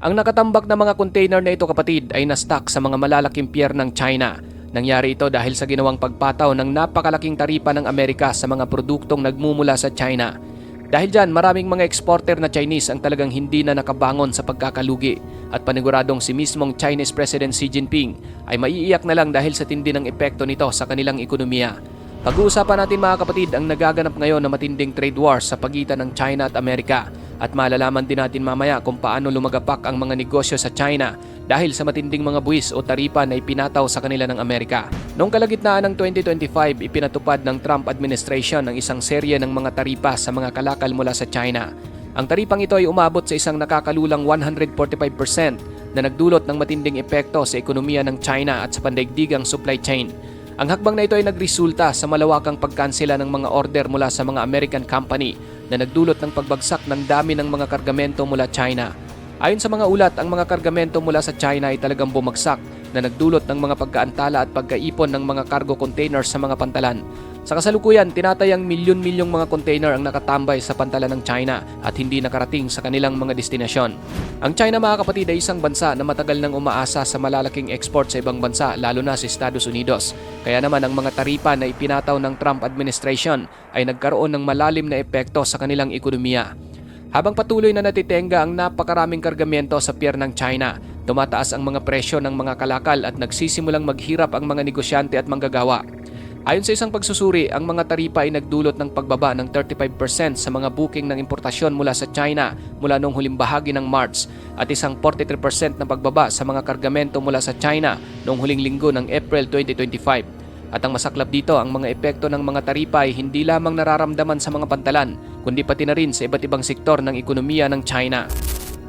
Ang nakatambak na mga container na ito kapatid ay na-stuck sa mga malalaking pier ng China. Nangyari ito dahil sa ginawang pagpataw ng napakalaking taripa ng Amerika sa mga produktong nagmumula sa China. Dahil dyan, maraming mga exporter na Chinese ang talagang hindi na nakabangon sa pagkakalugi at paniguradong si mismong Chinese President Xi Jinping ay maiiyak na lang dahil sa tindi ng epekto nito sa kanilang ekonomiya. Pag-uusapan natin mga kapatid ang nagaganap ngayon na matinding trade war sa pagitan ng China at Amerika at malalaman din natin mamaya kung paano lumagapak ang mga negosyo sa China dahil sa matinding mga buwis o taripa na ipinataw sa kanila ng Amerika. Noong kalagitnaan ng 2025, ipinatupad ng Trump administration ang isang serye ng mga taripa sa mga kalakal mula sa China. Ang taripang ito ay umabot sa isang nakakalulang 145% na nagdulot ng matinding epekto sa ekonomiya ng China at sa pandaigdigang supply chain. Ang hakbang na ito ay nagresulta sa malawakang pagkansela ng mga order mula sa mga American company na nagdulot ng pagbagsak ng dami ng mga kargamento mula China. Ayon sa mga ulat, ang mga kargamento mula sa China ay talagang bumagsak na nagdulot ng mga pagkaantala at pagkaipon ng mga cargo containers sa mga pantalan. Sa kasalukuyan, tinatayang milyon-milyong mga container ang nakatambay sa pantalan ng China at hindi nakarating sa kanilang mga destinasyon. Ang China mga kapatid ay isang bansa na matagal nang umaasa sa malalaking export sa ibang bansa lalo na sa Estados Unidos. Kaya naman ang mga taripa na ipinataw ng Trump administration ay nagkaroon ng malalim na epekto sa kanilang ekonomiya. Habang patuloy na natitenga ang napakaraming kargamento sa pier ng China, tumataas ang mga presyo ng mga kalakal at nagsisimulang maghirap ang mga negosyante at manggagawa. Ayon sa isang pagsusuri, ang mga taripa ay nagdulot ng pagbaba ng 35% sa mga booking ng importasyon mula sa China mula noong huling bahagi ng March at isang 43% na pagbaba sa mga kargamento mula sa China noong huling linggo ng April 2025. At ang masaklap dito, ang mga epekto ng mga taripa ay hindi lamang nararamdaman sa mga pantalan, kundi pati na rin sa iba't ibang sektor ng ekonomiya ng China.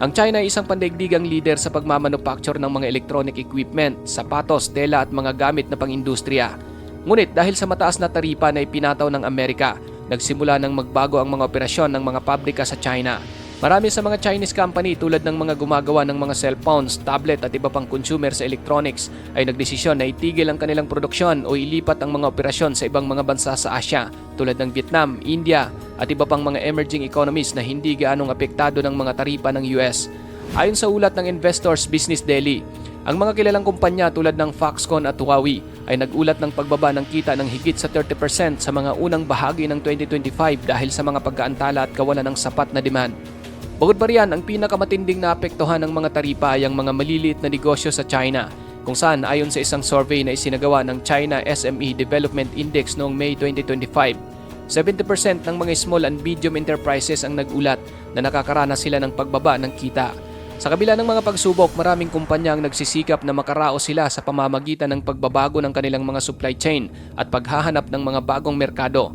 Ang China ay isang pandaigdigang leader sa pagmamanufacture ng mga electronic equipment, sapatos, tela at mga gamit na pang-industriya. Ngunit dahil sa mataas na taripa na ipinataw ng Amerika, nagsimula ng magbago ang mga operasyon ng mga pabrika sa China. Marami sa mga Chinese company tulad ng mga gumagawa ng mga cellphones, tablet at iba pang consumer sa electronics ay nagdesisyon na itigil ang kanilang produksyon o ilipat ang mga operasyon sa ibang mga bansa sa Asia tulad ng Vietnam, India at iba pang mga emerging economies na hindi gaanong apektado ng mga taripa ng US. Ayon sa ulat ng Investors Business Daily, ang mga kilalang kumpanya tulad ng Foxconn at Huawei ay nagulat ng pagbaba ng kita ng higit sa 30% sa mga unang bahagi ng 2025 dahil sa mga pagkaantala at kawalan ng sapat na demand. Bukod pa riyan, ang pinakamatinding naapektuhan ng mga taripa ay ang mga maliliit na negosyo sa China kung saan ayon sa isang survey na isinagawa ng China SME Development Index noong May 2025, 70% ng mga small and medium enterprises ang nagulat na nakakaranas sila ng pagbaba ng kita. Sa kabila ng mga pagsubok, maraming kumpanya ang nagsisikap na makaraos sila sa pamamagitan ng pagbabago ng kanilang mga supply chain at paghahanap ng mga bagong merkado.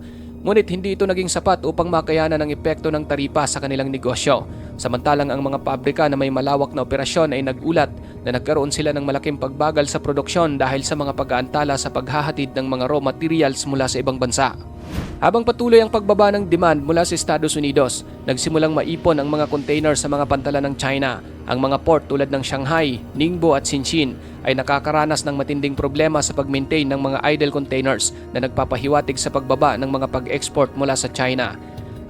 Ngunit hindi ito naging sapat upang makayanan ang epekto ng taripa sa kanilang negosyo. Samantalang ang mga pabrika na may malawak na operasyon ay nagulat na nagkaroon sila ng malaking pagbagal sa produksyon dahil sa mga pag-aantala sa paghahatid ng mga raw materials mula sa ibang bansa. Habang patuloy ang pagbaba ng demand mula sa Estados Unidos, nagsimulang maipon ang mga container sa mga pantalan ng China. Ang mga port tulad ng Shanghai, Ningbo at Xinjiang ay nakakaranas ng matinding problema sa pag-maintain ng mga idle containers na nagpapahiwatig sa pagbaba ng mga pag-export mula sa China.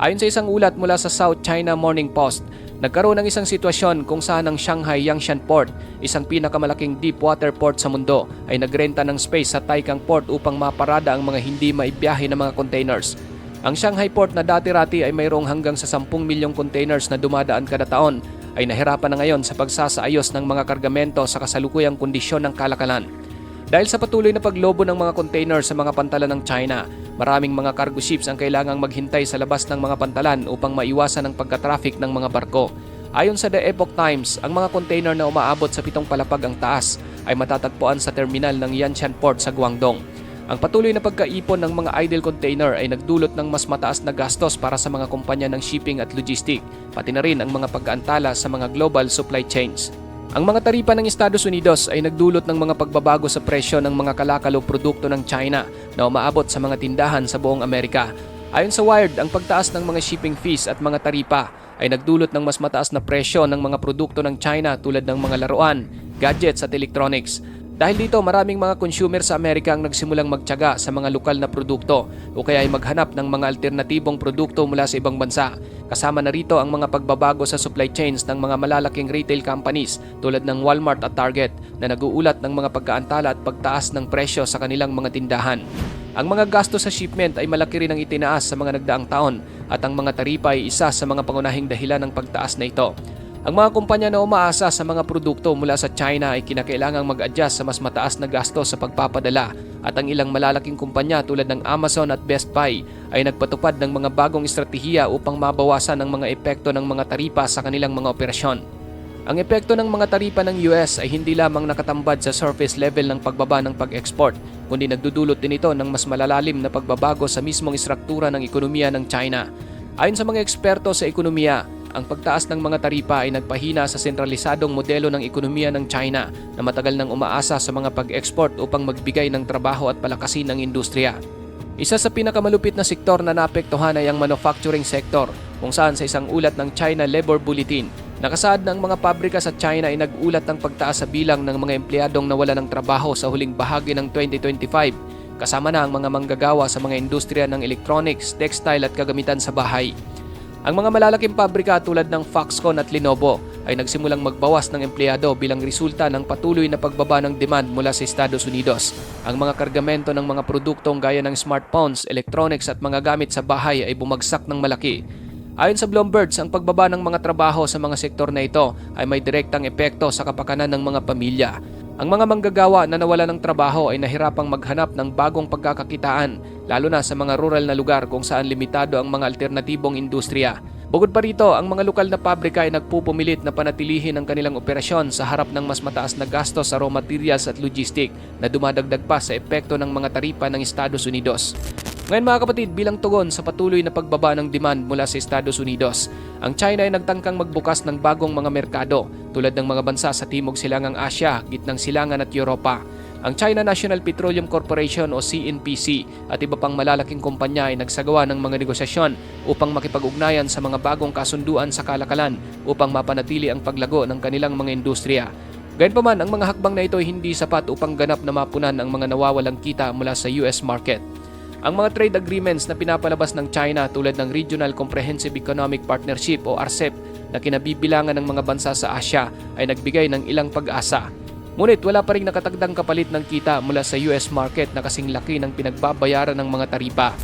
Ayon sa isang ulat mula sa South China Morning Post, nagkaroon ng isang sitwasyon kung saan ang Shanghai Yangshan Port, isang pinakamalaking deep water port sa mundo, ay nagrenta ng space sa Taikang Port upang maparada ang mga hindi maibiyahe na mga containers. Ang Shanghai Port na dati-rati ay mayroong hanggang sa 10 milyong containers na dumadaan kada taon ay nahirapan na ngayon sa pagsasaayos ng mga kargamento sa kasalukuyang kondisyon ng kalakalan. Dahil sa patuloy na paglobo ng mga container sa mga pantalan ng China, maraming mga cargo ships ang kailangang maghintay sa labas ng mga pantalan upang maiwasan ang pagka-traffic ng mga barko. Ayon sa The Epoch Times, ang mga container na umaabot sa pitong palapag ang taas ay matatagpuan sa terminal ng Yanshan Port sa Guangdong. Ang patuloy na pagkaipon ng mga idle container ay nagdulot ng mas mataas na gastos para sa mga kumpanya ng shipping at logistic, pati na rin ang mga pag-aantala sa mga global supply chains. Ang mga taripa ng Estados Unidos ay nagdulot ng mga pagbabago sa presyo ng mga kalakalo produkto ng China na umaabot sa mga tindahan sa buong Amerika. Ayon sa Wired, ang pagtaas ng mga shipping fees at mga taripa ay nagdulot ng mas mataas na presyo ng mga produkto ng China tulad ng mga laruan, gadgets at electronics. Dahil dito maraming mga consumer sa Amerika ang nagsimulang magtyaga sa mga lokal na produkto o kaya ay maghanap ng mga alternatibong produkto mula sa ibang bansa. Kasama na rito ang mga pagbabago sa supply chains ng mga malalaking retail companies tulad ng Walmart at Target na naguulat ng mga pagkaantala at pagtaas ng presyo sa kanilang mga tindahan. Ang mga gasto sa shipment ay malaki rin ang itinaas sa mga nagdaang taon at ang mga taripa ay isa sa mga pangunahing dahilan ng pagtaas na ito. Ang mga kumpanya na umaasa sa mga produkto mula sa China ay kinakailangang mag-adjust sa mas mataas na gasto sa pagpapadala at ang ilang malalaking kumpanya tulad ng Amazon at Best Buy ay nagpatupad ng mga bagong estratehiya upang mabawasan ang mga epekto ng mga taripa sa kanilang mga operasyon. Ang epekto ng mga taripa ng US ay hindi lamang nakatambad sa surface level ng pagbaba ng pag-export, kundi nagdudulot din ito ng mas malalalim na pagbabago sa mismong istruktura ng ekonomiya ng China. Ayon sa mga eksperto sa ekonomiya, ang pagtaas ng mga taripa ay nagpahina sa sentralisadong modelo ng ekonomiya ng China na matagal nang umaasa sa mga pag-export upang magbigay ng trabaho at palakasin ang industriya. Isa sa pinakamalupit na sektor na naapektuhan ay ang manufacturing sector kung saan sa isang ulat ng China Labor Bulletin Nakasaad na ang mga pabrika sa China ay nag-ulat ng pagtaas sa bilang ng mga empleyadong nawala ng trabaho sa huling bahagi ng 2025 kasama na ang mga manggagawa sa mga industriya ng electronics, textile at kagamitan sa bahay. Ang mga malalaking pabrika tulad ng Foxconn at Lenovo ay nagsimulang magbawas ng empleyado bilang resulta ng patuloy na pagbaba ng demand mula sa Estados Unidos. Ang mga kargamento ng mga produktong gaya ng smartphones, electronics at mga gamit sa bahay ay bumagsak ng malaki. Ayon sa Bloomberg, ang pagbaba ng mga trabaho sa mga sektor na ito ay may direktang epekto sa kapakanan ng mga pamilya. Ang mga manggagawa na nawala ng trabaho ay nahirapang maghanap ng bagong pagkakakitaan, lalo na sa mga rural na lugar kung saan limitado ang mga alternatibong industriya. Bukod pa rito, ang mga lokal na pabrika ay nagpupumilit na panatilihin ang kanilang operasyon sa harap ng mas mataas na gastos sa raw materials at logistic na dumadagdag pa sa epekto ng mga taripa ng Estados Unidos. Ngayon mga kapatid, bilang tugon sa patuloy na pagbaba ng demand mula sa Estados Unidos, ang China ay nagtangkang magbukas ng bagong mga merkado tulad ng mga bansa sa Timog Silangang Asya, Gitnang Silangan at Europa. Ang China National Petroleum Corporation o CNPC at iba pang malalaking kumpanya ay nagsagawa ng mga negosasyon upang makipag-ugnayan sa mga bagong kasunduan sa kalakalan upang mapanatili ang paglago ng kanilang mga industriya. Gayunpaman, ang mga hakbang na ito ay hindi sapat upang ganap na mapunan ang mga nawawalang kita mula sa US market. Ang mga trade agreements na pinapalabas ng China tulad ng Regional Comprehensive Economic Partnership o RCEP na kinabibilangan ng mga bansa sa Asya ay nagbigay ng ilang pag-asa. Ngunit wala pa rin nakatagdang kapalit ng kita mula sa US market na kasing laki ng pinagbabayaran ng mga taripa.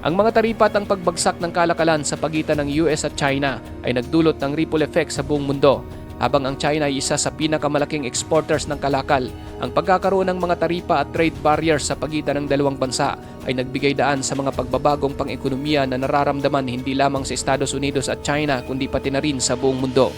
Ang mga taripa at ang pagbagsak ng kalakalan sa pagitan ng US at China ay nagdulot ng ripple effect sa buong mundo habang ang China ay isa sa pinakamalaking exporters ng kalakal, ang pagkakaroon ng mga taripa at trade barriers sa pagitan ng dalawang bansa ay nagbigay daan sa mga pagbabagong pang-ekonomiya na nararamdaman hindi lamang sa Estados Unidos at China kundi pati na rin sa buong mundo.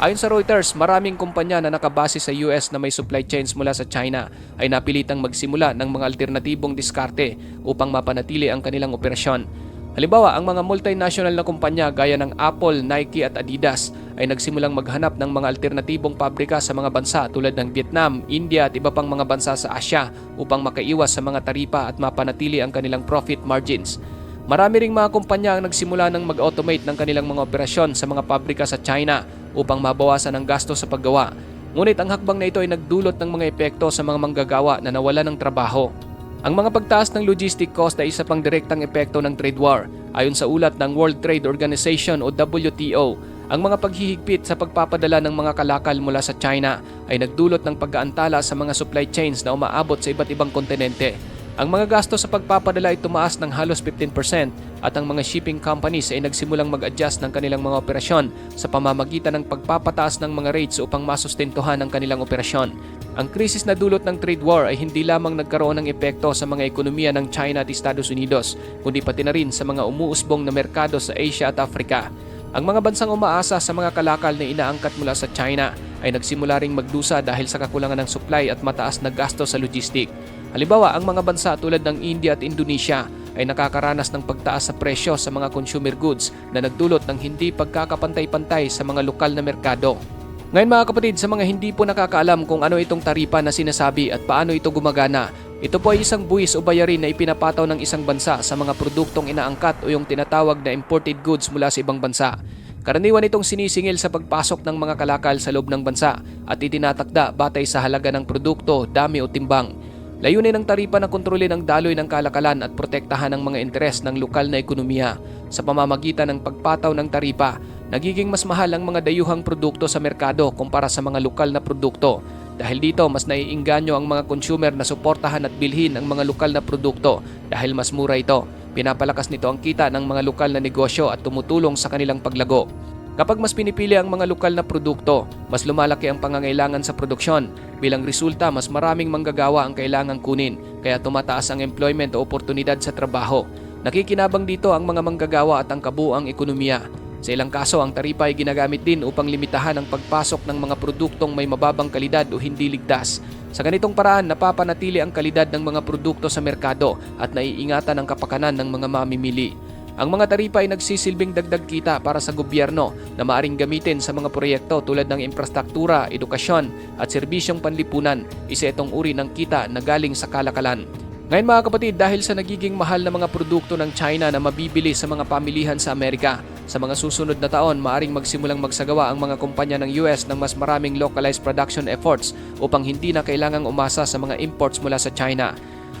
Ayon sa Reuters, maraming kumpanya na nakabase sa US na may supply chains mula sa China ay napilitang magsimula ng mga alternatibong diskarte upang mapanatili ang kanilang operasyon Halimbawa, ang mga multinational na kumpanya gaya ng Apple, Nike at Adidas ay nagsimulang maghanap ng mga alternatibong pabrika sa mga bansa tulad ng Vietnam, India at iba pang mga bansa sa Asya upang makaiwas sa mga taripa at mapanatili ang kanilang profit margins. Marami ring mga kumpanya ang nagsimula ng mag-automate ng kanilang mga operasyon sa mga pabrika sa China upang mabawasan ang gasto sa paggawa. Ngunit ang hakbang na ito ay nagdulot ng mga epekto sa mga manggagawa na nawala ng trabaho. Ang mga pagtaas ng logistic cost ay isa pang direktang epekto ng trade war. Ayon sa ulat ng World Trade Organization o WTO, ang mga paghihigpit sa pagpapadala ng mga kalakal mula sa China ay nagdulot ng pag-aantala sa mga supply chains na umaabot sa iba't ibang kontinente. Ang mga gasto sa pagpapadala ay tumaas ng halos 15% at ang mga shipping companies ay nagsimulang mag-adjust ng kanilang mga operasyon sa pamamagitan ng pagpapataas ng mga rates upang masustentuhan ang kanilang operasyon. Ang krisis na dulot ng trade war ay hindi lamang nagkaroon ng epekto sa mga ekonomiya ng China at Estados Unidos, kundi pati na rin sa mga umuusbong na merkado sa Asia at Africa. Ang mga bansang umaasa sa mga kalakal na inaangkat mula sa China ay nagsimula ring magdusa dahil sa kakulangan ng supply at mataas na gasto sa logistic. Halimbawa, ang mga bansa tulad ng India at Indonesia ay nakakaranas ng pagtaas sa presyo sa mga consumer goods na nagdulot ng hindi pagkakapantay-pantay sa mga lokal na merkado. Ngayon mga kapatid, sa mga hindi po nakakaalam kung ano itong taripa na sinasabi at paano ito gumagana, ito po ay isang buwis o bayarin na ipinapataw ng isang bansa sa mga produktong inaangkat o yung tinatawag na imported goods mula sa ibang bansa. Karaniwan itong sinisingil sa pagpasok ng mga kalakal sa loob ng bansa at itinatakda batay sa halaga ng produkto, dami o timbang. Layunin ng taripa na kontrolin ang daloy ng kalakalan at protektahan ang mga interes ng lokal na ekonomiya. Sa pamamagitan ng pagpataw ng taripa, nagiging mas mahal ang mga dayuhang produkto sa merkado kumpara sa mga lokal na produkto. Dahil dito, mas naiinganyo ang mga consumer na suportahan at bilhin ang mga lokal na produkto dahil mas mura ito. Pinapalakas nito ang kita ng mga lokal na negosyo at tumutulong sa kanilang paglago. Kapag mas pinipili ang mga lokal na produkto, mas lumalaki ang pangangailangan sa produksyon. Bilang resulta, mas maraming manggagawa ang kailangang kunin, kaya tumataas ang employment o oportunidad sa trabaho. Nakikinabang dito ang mga manggagawa at ang kabuang ekonomiya. Sa ilang kaso, ang taripa ay ginagamit din upang limitahan ang pagpasok ng mga produktong may mababang kalidad o hindi ligtas. Sa ganitong paraan, napapanatili ang kalidad ng mga produkto sa merkado at naiingatan ang kapakanan ng mga mamimili. Ang mga taripa ay nagsisilbing dagdag kita para sa gobyerno na maaring gamitin sa mga proyekto tulad ng infrastruktura, edukasyon at serbisyong panlipunan. Isa itong uri ng kita na galing sa kalakalan. Ngayon mga kapatid, dahil sa nagiging mahal na mga produkto ng China na mabibili sa mga pamilihan sa Amerika, sa mga susunod na taon, maaring magsimulang magsagawa ang mga kumpanya ng US ng mas maraming localized production efforts upang hindi na kailangang umasa sa mga imports mula sa China.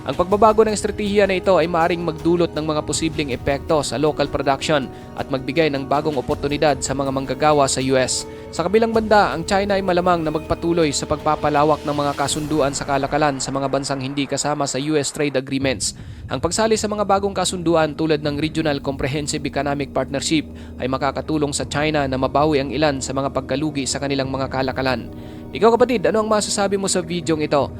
Ang pagbabago ng estratehiya na ito ay maaring magdulot ng mga posibleng epekto sa local production at magbigay ng bagong oportunidad sa mga manggagawa sa US. Sa kabilang banda, ang China ay malamang na magpatuloy sa pagpapalawak ng mga kasunduan sa kalakalan sa mga bansang hindi kasama sa US trade agreements. Ang pagsali sa mga bagong kasunduan tulad ng Regional Comprehensive Economic Partnership ay makakatulong sa China na mabawi ang ilan sa mga pagkalugi sa kanilang mga kalakalan. Ikaw kapatid, ano ang masasabi mo sa videong ito?